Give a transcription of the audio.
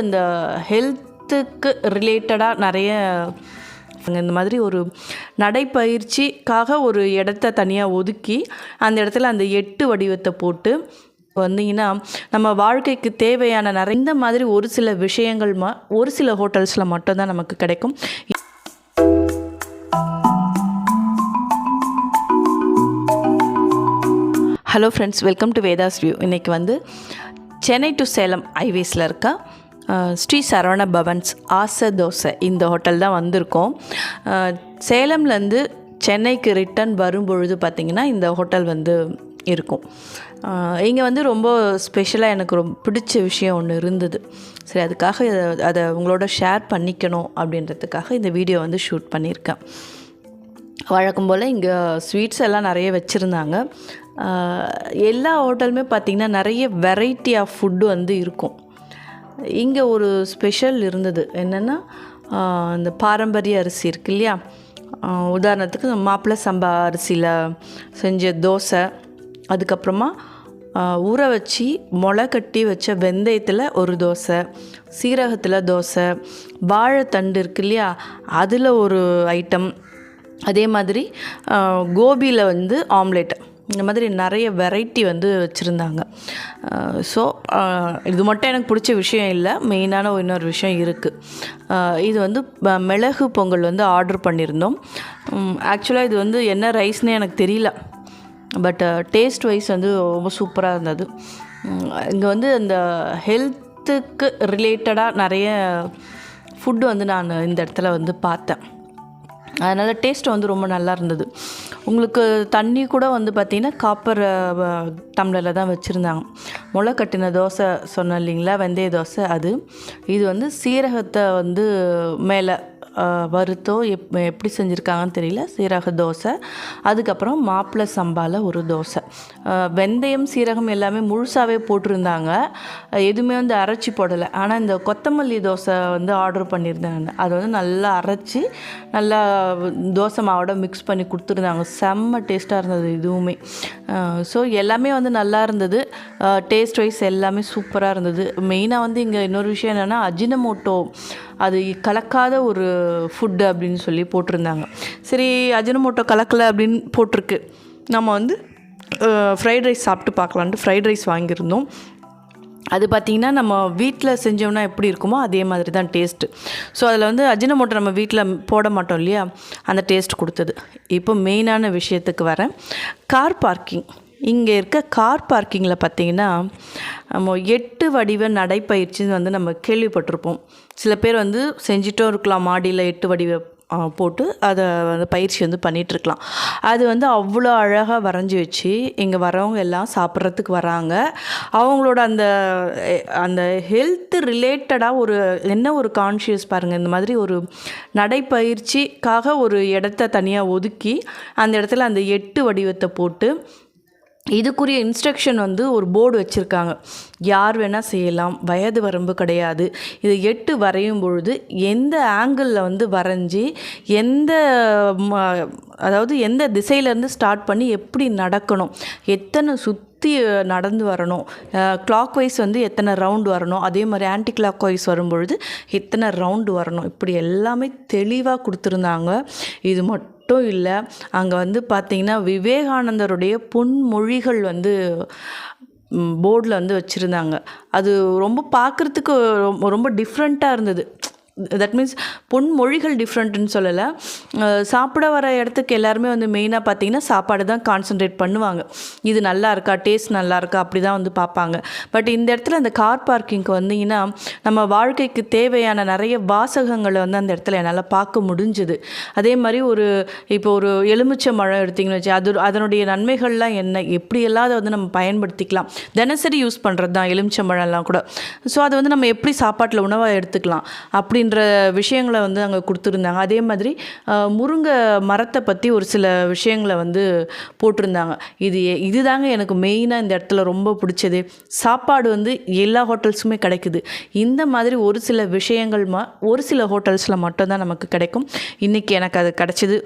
இந்த ஹெல்த்துக்கு ரிலேட்டடாக நிறைய இந்த மாதிரி ஒரு நடைப்பயிற்சிக்காக ஒரு இடத்த தனியாக ஒதுக்கி அந்த இடத்துல அந்த எட்டு வடிவத்தை போட்டு வந்தீங்கன்னா நம்ம வாழ்க்கைக்கு தேவையான நிறைய இந்த மாதிரி ஒரு சில விஷயங்கள் மா ஒரு சில ஹோட்டல்ஸில் மட்டும்தான் நமக்கு கிடைக்கும். Hello friends welcome to Vedhas view இன்றைக்கி வந்து சென்னை டு சேலம் ஹைவேஸில் இருக்க? ஸ்ரீ சரவண பவன்ஸ் ஆசை தோசை இந்த ஹோட்டல் தான் வந்திருக்கோம். சேலம்லேருந்து சென்னைக்கு ரிட்டர்ன் வரும்பொழுது பார்த்திங்கன்னா இந்த ஹோட்டல் வந்து இருக்கும். இங்கே வந்து ரொம்ப ஸ்பெஷலாக எனக்கு ரொம்ப பிடிச்ச விஷயம் ஒன்று இருந்தது. சரி அதுக்காக அதை உங்களோட ஷேர் பண்ணிக்கணும் அப்படின்றதுக்காக இந்த வீடியோ வந்து ஷூட் பண்ணியிருக்கேன். வழக்கம் போல் இங்கே ஸ்வீட்ஸ் எல்லாம் நிறைய வச்சுருந்தாங்க. எல்லா ஹோட்டலுமே பார்த்திங்கன்னா நிறைய வெரைட்டி ஆஃப் ஃபுட்டு வந்து இருக்கும். இங்கே ஒரு ஸ்பெஷல் இருந்தது. என்னென்னா இந்த பாரம்பரிய அரிசி இருக்கு இல்லையா? உதாரணத்துக்கு மாப்பிள்ளை சம்பா அரிசியில் செஞ்ச தோசை அதுக்கப்புறமா ஊற வச்சு முளை கட்டி வச்ச வெந்தயத்தில் ஒரு தோசை சீரகத்தில் தோசை வாழைத்தண்டு இருக்கு இல்லையா? அதில் ஒரு ஐட்டம் அதே மாதிரி கோபியில் வந்து ஆம்லேட் இந்த மாதிரி நிறைய வெரைட்டி வந்து வச்சுருந்தாங்க. ஸோ இது மட்டும் எனக்கு பிடிச்ச விஷயம் இல்லை மெயினான இன்னொரு விஷயம் இருக்குது இது வந்து மிளகு பொங்கல் வந்து ஆர்டர் பண்ணியிருந்தோம் ஆக்சுவலாக இது வந்து என்ன ரைஸ்னே எனக்கு தெரியல. பட் டேஸ்ட் வைஸ் வந்து ரொம்ப சூப்பராக இருந்தது. இங்கே வந்து அந்த ஹெல்த்துக்கு ரிலேட்டடாக நிறைய ஃபுட்டு வந்து நான் இந்த இடத்துல வந்து பார்த்தேன். அதனால் டேஸ்ட் வந்து ரொம்ப நல்லா இருந்தது. உங்களுக்கு தண்ணி கூட வந்து பார்த்திங்கன்னா காப்பர் டம்ளரில் தான் வச்சுருந்தாங்க. முளை கட்டின தோசை சொன்னேன் இல்லைங்களா? வெந்தய தோசை அது. இது வந்து சீரகத்தை வந்து மேலே வறுத்தோ எப் எப்படி செஞ்சுருக்காங்கன்னு தெரியல. சீரக தோசை. அதுக்கப்புறம் மாப்பிள்ளை சம்பாவில் ஒரு தோசை. வெந்தயம் சீரகம் எல்லாமே முழுசாகவே போட்டிருந்தாங்க. எதுவுமே வந்து அரைச்சி போடலை. ஆனால் இந்த கொத்தமல்லி தோசை வந்து ஆர்டர் பண்ணியிருந்தாங்க அது வந்து நல்லா அரைச்சி நல்லா தோசை மாவோட மிக்ஸ் பண்ணி கொடுத்துருந்தாங்க. செம்ம டேஸ்ட்டாக இருந்தது இதுவுமே. ஸோ எல்லாமே வந்து நல்லா இருந்தது. டேஸ்ட் வைஸ் எல்லாமே சூப்பராக இருந்தது. மெயினாக வந்து இங்கே இன்னொரு விஷயம் என்னென்னா அஜினமோட்டோ அது கலக்காத ஒரு ஃபுட்டு அப்படின்னு சொல்லி போட்டிருந்தாங்க. சரி அஜினமோட்டோ கலக்கலை அப்படின்னு போட்டிருக்கு. நம்ம வந்து ஃப்ரைட் ரைஸ் சாப்பிட்டு பார்க்கலான்ட்டு ஃப்ரைட் ரைஸ் வாங்கியிருந்தோம். அது பார்த்திங்கன்னா நம்ம வீட்டில் செஞ்சோம்னா எப்படி இருக்குமோ அதே மாதிரி தான் டேஸ்ட்டு ஸோ அதில் வந்து அஜினமோட்டோ நம்ம வீட்டில் போட மாட்டோம் இல்லையா? அந்த டேஸ்ட் கொடுத்தது. இப்போ மெயினான விஷயத்துக்கு வரேன். கார் பார்க்கிங் இங்கே இருக்க கார் பார்க்கிங்கில் பார்த்தீங்கன்னா நம்ம எட்டு வடிவ நடைப்பயிற்சின்னு வந்து நம்ம கேள்விப்பட்டிருப்போம். சில பேர் வந்து செஞ்சிட்டும் இருக்கலாம். மாடியில் எட்டு வடிவ போட்டு அதை வந்து பயிற்சி வந்து பண்ணிகிட்ருக்கலாம் அது வந்து அவ்வளோ அழகாக வரைஞ்சி வச்சு இங்கே வரவங்க எல்லாம் சாப்பிட்றதுக்கு வராங்க. அவங்களோட அந்த அந்த ஹெல்த் ரிலேட்டடாக ஒரு என்ன ஒரு கான்ஷியஸ் பாருங்கள் இந்த மாதிரி ஒரு நடைப்பயிற்சிக்காக ஒரு இடத்த தனியாக ஒதுக்கி அந்த இடத்துல அந்த எட்டு வடிவத்தை போட்டு இதுக்குரிய இன்ஸ்ட்ரக்ஷன் வந்து ஒரு போர்டு வச்சுருக்காங்க. யார் வேணால் செய்யலாம் வயது வரம்பு கிடையாது. இது எட்டு வரையும் பொழுது எந்த ஆங்கிளில் வந்து வரைஞ்சி எந்த ம- அதாவது எந்த திசையிலேருந்து ஸ்டார்ட் பண்ணி எப்படி நடக்கணும் எத்தனை சுற்றி நடந்து வரணும் கிளாக் வைஸ் வந்து எத்தனை ரவுண்டு வரணும் அதே மாதிரி ஆன்டி கிளாக் வைஸ் வரும்பொழுது எத்தனை ரவுண்டு வரணும் இப்படி எல்லாமே தெளிவாக கொடுத்துருந்தாங்க. இது மட்டும் மட்டும் இல்லை அங்கே வந்து பார்த்திங்கன்னா விவேகானந்தருடைய பொன்மொழிகள் வந்து போர்டில் வந்து வச்சுருந்தாங்க. அது ரொம்ப பார்க்குறதுக்கு ரொம்ப ரொம்ப டிஃப்ரெண்ட்டாக இருந்தது. தட் மீன்ஸ் பொன்மொழிகள் டிஃப்ரெண்ட்டுன்னு சொல்லலை. சாப்பிட வர இடத்துக்கு எல்லாருமே வந்து மெயினாக பார்த்தீங்கன்னா சாப்பாடு தான் கான்சென்ட்ரேட் பண்ணுவாங்க. இது நல்லா இருக்கா? டேஸ்ட் நல்லா இருக்கா? அப்படி தான் வந்து பார்ப்பாங்க பட் இந்த இடத்துல அந்த கார் பார்க்கிங்க்கு வந்தீங்கன்னா நம்ம வாழ்க்கைக்கு தேவையான நிறைய வாசகங்களை வந்து அந்த இடத்துல என்னால் பார்க்க முடிஞ்சுது. அதே மாதிரி ஒரு இப்போ ஒரு எலுமிச்சை மழை எடுத்திங்கன்னு வச்சு அது அதனுடைய நன்மைகள்லாம் என்ன? எப்படியெல்லாம் அதை வந்து நம்ம பயன்படுத்திக்கலாம். தினசரி யூஸ் பண்ணுறது தான் எலுமிச்சை மழைலாம் கூட. ஸோ அது வந்து நம்ம எப்படி சாப்பாட்டில் உணவாக எடுத்துக்கலாம்? அப்படி அப்படின்ற விஷயங்களை வந்து அங்கே கொடுத்துருந்தாங்க. அதே மாதிரி முருங்கை மரத்தை பற்றி ஒரு சில விஷயங்களை வந்து போட்டிருந்தாங்க. இது இதுதாங்க எனக்கு மெயினாக இந்த இடத்துல ரொம்ப பிடிச்சது. சாப்பாடு வந்து எல்லா ஹோட்டல்ஸுமே கிடைக்குது. இந்த மாதிரி ஒரு சில விஷயங்கள் மா ஒரு சில ஹோட்டல்ஸில் மட்டும்தான் நமக்கு கிடைக்கும். இன்றைக்கி எனக்கு அது கிடச்சிது.